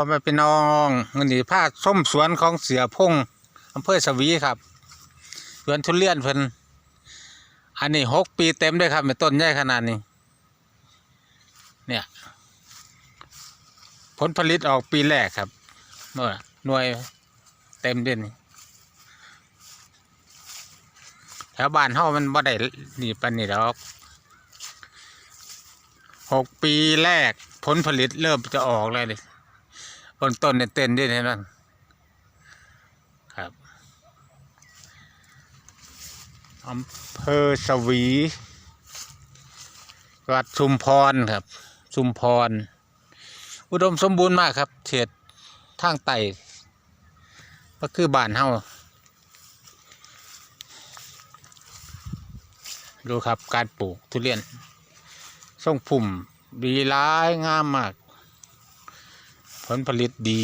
พ่อแม่พี่น้องมันนี่ผ้าส้มสวนของเสือพงอำเภอสวีครับ สวนทุเรียนเพิ่นอันนี้หกปีเต็มด้วยครับเป็นต้นใหญ่ขนาดนี้ เนี่ย ผลผลิตออกปีแรกครับเมื่อหน่วยเต็มเด่นแถวบ้านเฮามันบ่ได้นี่ปานนี้ดอกหกปีแรกผลผลิตเริ่มจะออกเลยเลย ต้นต้นเนี่ยเต้นด้วยเห็นไหมครับอำเภอสวีจังหวัดชุมพรครับ ชุมพร อุดมสมบูรณ์มากครับเขตทางไต่ก็คือบ้านเฮาดูครับการปลูกทุเรียนทรงผุ่มดีร้ายงามมาก ลผลิตดี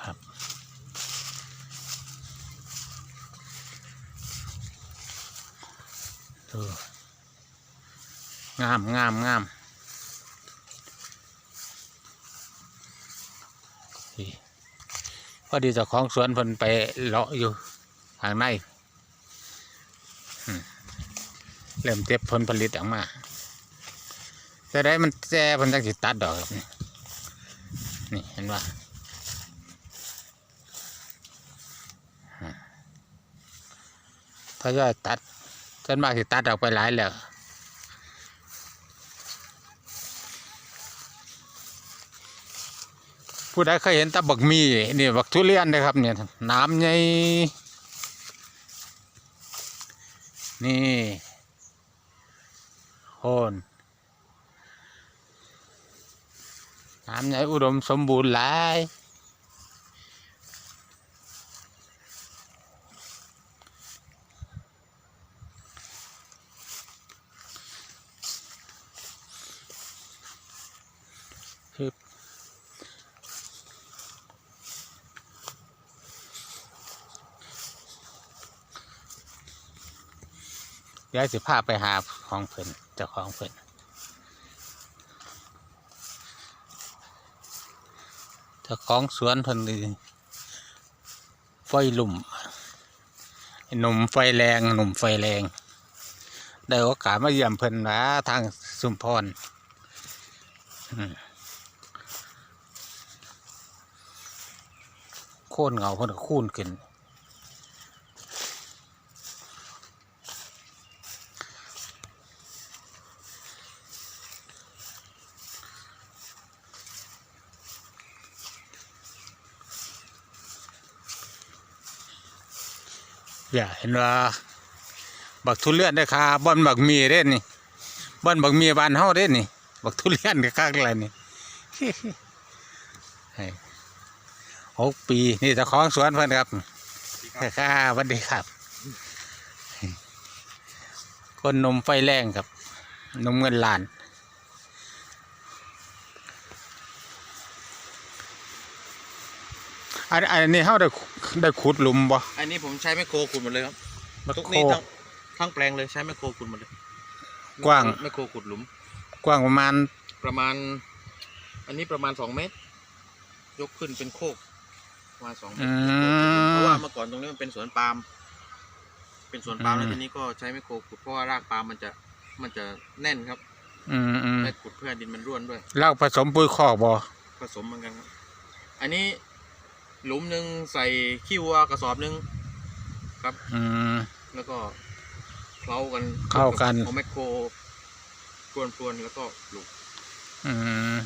ครับดูงามงามงามพอดีเจ้าของสวนเพิ่นไปเลาะอยู่ทางในเริ่มเก็บผลผลิตออกมา จะได้มันแจ่เพิ่นจังสิตัดดอกครับนี่นี่เห็นว่าถ้าย่อยตัดจนมากสิตัดออกไปหลายแล้วผู้ใดเคยเห็นตะบักมีนี่บักทุเรียนนะครับเนี่ยน้ำใหญ่นี่โคน น้ำใหญ่อุดมสมบูรณ์หลายคือเดี๋ยวสิพาไปหาของเพิ่นเจ้าของเพิ่น เจ้าของสวนพันธุ์ไฟลุ่มหนุ่มไฟแรงหนุ่มไฟแรง ได้โอกาสมาเยี่ยมเพิ่นนะทางสุมพรโค่นเงาเพิ่นก็คูนขึ้น อย่าเห็นว่าบักทุเรียนได้ค่ะบอนบักมีเด้นี่บอนบักมีบ้านเฮาเด้นี่ บักทุเรียนก็คักอะไรนี่หกปีนี่เจ้าของสวนเพิ่อนครับค่ะสวัสดีครับ คนนมไฟแรงครับนมเงินล้าน อันอันนี้เฮาได้ได้ขุดหลุมบ่อันนี้ผมใช้แมคโครขุดหมดเลยครับแมคทุกโครนี้ทั้งทั้งแปลงเลยใช้แมคโครขุดหมดเลย กว้างแมคโครขุดหลุม กว้างประมาณประมาณ อันนี้ประมาณสองเมตร ยกขึ้นเป็นโคกประมาณสองเมตอืรมเพราะว่าเมื่อก่อนตรงนี้มันเป็นสวนปาล์มเป็นสวนปาล์มอืมแล้วทีนี้ก็ใช้แมคโครขุดเพราะว่ารากปาล์มมันจะมันจะแน่นครับ อืมอืมได้ขุดเพื่อให้ดินมันร่วนด้วยเหล้าผสมปุ๋ยคอกบ่ผสมเหมือนกันครับ อันนี้ หลุมหนึ่งใส่ขี้วัวกระสอบหนึ่งครับ อืม แล้วก็เคล้ากันเข้ากัน เอาแมคโครพรวนพรวนๆแล้วก็ปลูกอืม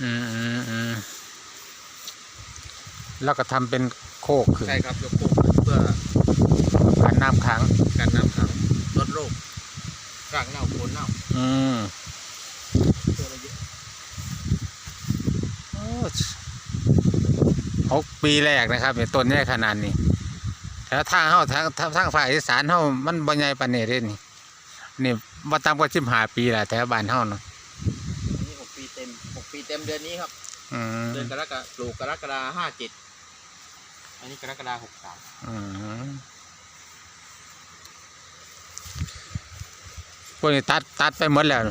อืมอืมอืมแล้วก็ทำเป็นโคกขึ้นใช่ครับยกโคกเพื่อกันน้ำขังการน้ำขังลดโรครากเน่าโคนเน่าอืม เพื่ออะไรเยอะ โอ้ หกปีแรกนะครับเนี่ยต้นใหญ่ขนาดนี้แต่ทางเฮาทางทางทางฝ่ายอีสานเฮามันบ่ใหญ่ปานนี้เด้นี่นี่บ่ต่ำกว่า15ปีแล้วแถวบ้านเฮาเนาะอันนี้หกปีเต็มหกปีเต็มเดือนนี้ครับ อืมเดือนกรกฎาปลูกกรกฎาห้าเจ็ดอันนี้กรกฎาหกสามอืมพวกนี้ตัดตัดไปหมดแล้ว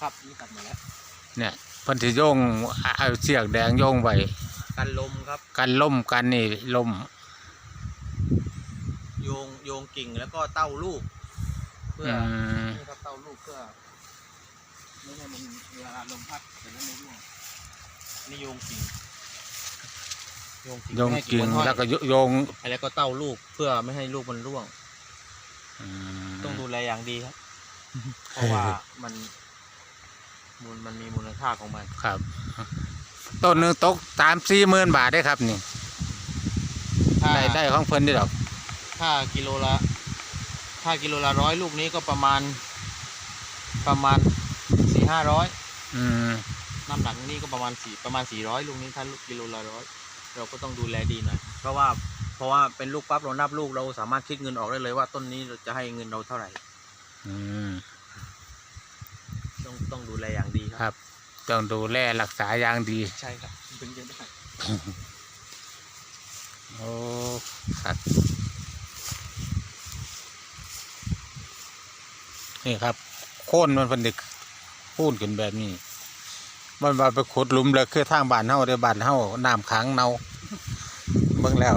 ครับนี่ตัดมาแล้วเนี่ยเพิ่นสิโยงเอาเสียกแดงโยงไว้ กันลมครับ กันล่มกันนี่ล่มโยงโยงกิ่งแล้วก็เต้าลูก เพื่ออือม นี่ครับเต้าลูกเพื่อไม่ให้มันเวลาลมพัดแต่นั้นไม่ร่วงนี่โยงกิ่งโยงกิ่งโยงไม่ให้กิ่งมันห้อยแล้วก็โยงแล้วก็เต้าลูกเพื่อไม่ให้ลูกมันร่วง อืม ต้องดูแลอย่างดีครับ เพราะว่ามันมูลมันมีมูลค่าของมัน ครับ ต้นหนึงตกตามสี่หมื่นบาทได้ครับนี่ถ้าได้ได้ของเพิ่นได้ดอกถ้ากิโลละถ้ากิโลละร้อยลูกนี้ก็ประมาณ ประมาณสี่ห้าร้อยอืมน้ำหนักนี่ก็ประมาณสี่ประมาณสี่ร้อยลูกนี้ถ้าลูกกิโลละร้อยเราก็ต้องดูแลดีหน่อยเพราะว่าเพราะว่าเป็นลูกปั๊บเรานับลูกเราสามารถคิดเงินออกได้เลยว่าต้นนี้เราจะให้เงินเราเท่าไหร่ อืมต้องต้องดูแลอย่างดีคครับรับ ต้องดูแลรักษาอย่างดี ใช่ครับถึงจะได้โอ้ครับนี่ครับ โค่นมันเป็นเด็กพูนขึ้นแบบนี้ มันว่าไปขุดหลุมเลยคือทางบ้านเฮาเด้อบ้านเฮาน้ำขังเนาเบิ่งแล้ว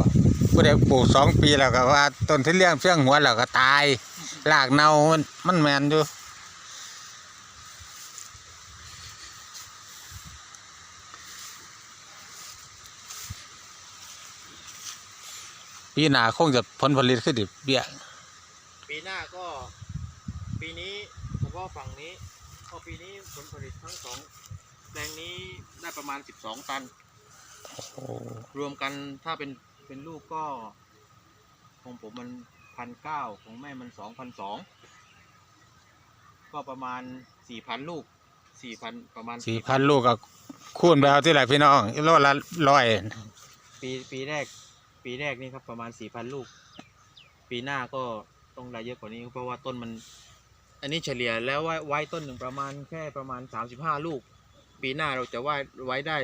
ผู้ใดปลูกสองปีแล้วก็ว่าต้นที่เลี้ยงเฟี้ยงหัวแล้วก็ตายรากเนามันมันแมนอยู่ ปีหน้าคงจะผลผลิตขึ้นดิเบี้ยปีหน้าก็ ปีนี้เฉพาะฝั่งนี้ก็ปีนี้ผลผลิตทั้งสองแปลงนี้ได้ประมาณ 12 ตัน โอ้รวมกันถ้าเป็นเป็นลูกก็ ของผมมันพันเก้าของแม่มันสองพันสองก็ประมาณสี่พันลูกสี่พันประมาณสี่พันลูกก็คูณไปเอาที่ไหนพี่น้องโลละร้อย ปีปีแรก ปีแรกนี่ครับประมาณสี่พันลูก ปีหน้าก็ต้องได้เยอะกว่านี้ เพราะว่าต้นมัน อันนี้เฉลี่ยแล้วไว้ไว้ต้นหนึ่งประมาณแค่ประมาณสามสิบห้าลูก ปีหน้าเราจะไว้ไว้ได้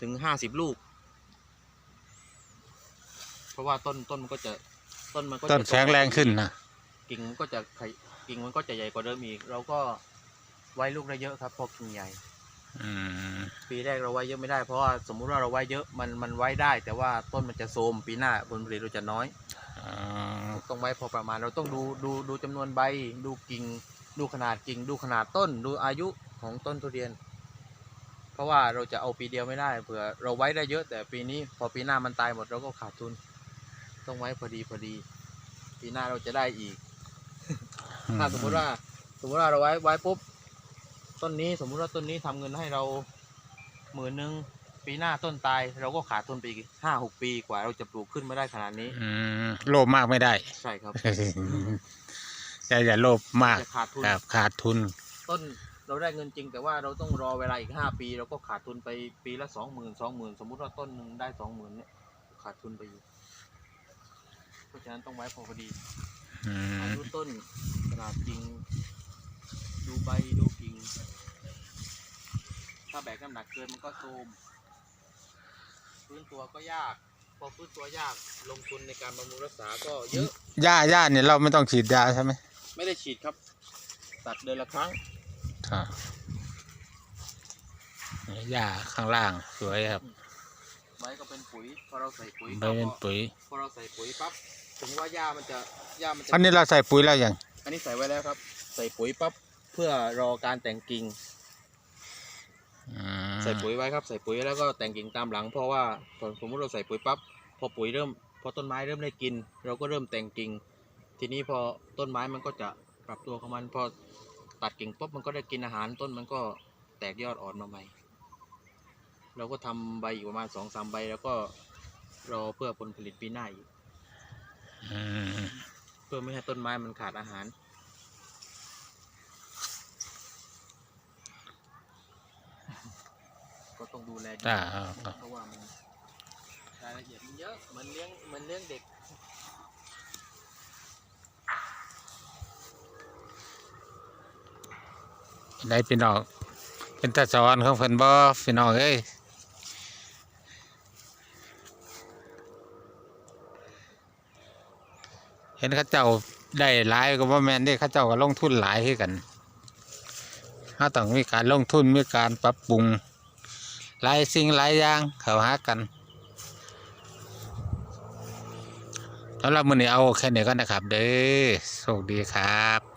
ถึงห้าสิบลูก เพราะว่าต้นต้นมันก็จะต้นมันก็จะต้นแข็งแรงขึ้นนะกิ่งมันก็จะไขกิ่งมันก็จะใหญ่กว่าเดิมอีก เราก็ไว้ลูกได้เยอะครับเพอกิ่งใหญ่อืม ปีแรกเราไว้เยอะไม่ได้เพราะว่าสมมุติว่าเราไว้เยอะมันมันไว้ได้ แต่ว่าต้นมันจะโทรมปีหน้าผลผลิตเราจะน้อยอ๋อต้องไว้พอประมาณเราต้องดูดูดูจำนวนใบ ดูกิ่ง ดูขนาดกิ่ง ดูขนาดต้น ดูอายุของต้นทุเรียน เพราะว่าเราจะเอาปีเดียวไม่ได้เผื่อเราไว้ได้เยอะแต่ปีนี้พอปีหน้ามันตายหมดเราก็ขาดทุน ต้องไว้พอดีพอดี ปีหน้าเราจะได้อีก ถ้าสมมุติว่า สมมุติว่าเราไว้ไว้ปุ๊บ ต้นนี้สมมุติว่าต้นนี้ทำเงินให้เราหมื่นหนึ่งปีหน้าต้นตาย เราก็ขาดทุนไปอีกห้าหกปีกว่า เราจะปลูกขึ้นมาได้ขนาดนี้ อืมโลภมากไม่ได้ ใช่ครับอย่าอย่าโลภมากจะขาดทุนครับขาดทุน ต้นเราได้เงินจริงแต่ว่าเราต้องรอเวลาอีกห้าปี เราก็ขาดทุนไปปีละสองหมื่นสองหมื่นสมมุติว่าต้นหนึ่งได้สองหมื่นเนี่ยขาดทุนไปอยู่เพราะฉะนั้นต้องไว้พอพอดีอือามยุต้นขนาดกิ่ง ดูใบดูกิ่ง ถ้าแบกน้ำหนักเกินมันก็โทรมฟื้นตัวก็ยาก พอฟื้นตัวยากลงทุนในการบำรุงรักษาก็เยอะ หญ้าหญ้าเนี่ยเราไม่ต้องฉีดยาใช่ไหมไม่ได้ฉีดครับ ตัดเดือนละครั้งครับหญ้าข้างล่างสวยครับไว้ก็เป็นปุ๋ยพอเราใส่ปุ๋ยไปเป็นปุ๋ยพอเราใส่ปุ๋ยปั๊บถึงว่าหญ้ามันจะหญ้ามันจะอันนี้เราใส่ปุ๋ยแล้วยังอันนี้ใส่ไว้แล้วครับ ใส่ปุ๋ยปั๊บ เพื่อรอการแต่งกิ่งอืมใส่ปุ๋ยไว้ครับ ใส่ปุ๋ยแล้วก็แต่งกิ่งตามหลัง เพราะว่าพอสมมติเราใส่ปุ๋ยปั๊บพอปุ๋ยเริ่ม พอต้นไม้เริ่มได้กิน เราก็เริ่มแต่งกิ่ง ทีนี้พอต้นไม้มันก็จะปรับตัวของมันพอตัดกิ่งปุ๊บมันก็ได้กินอาหารต้นมันก็แตกยอดอ่อนมาใหม่ เราก็ทำใบอยู่ประมาณสองสามใบแล้วก็รอเพื่อผลผลิตปีหน้าอีกอืมเพื่อไม่ให้ต้นไม้มันขาดอาหาร ก็ต้อง ดูแลดีอ่า เพราะว่ามันรายละเอียดมันเยอะเหมันเลี้ยงเหมันเลี้ยงเด็กได้พี่น้องเป็นตาสอนของเพิ่นบ่พี่น้องเอ้ยเห็นเข้าเจ้าได้หลายก็บ่แม่นเด้เข้าเจ้าก็ลงทุนหลายคือกันเฮเราต้องมีการลงทุนมีการปรับปรุง หลายสิ่งหลายอย่างเข้าหากันสำหรับมือนี้เอาแค่นี้ก็นนะครับ เด้อโชคดีครับ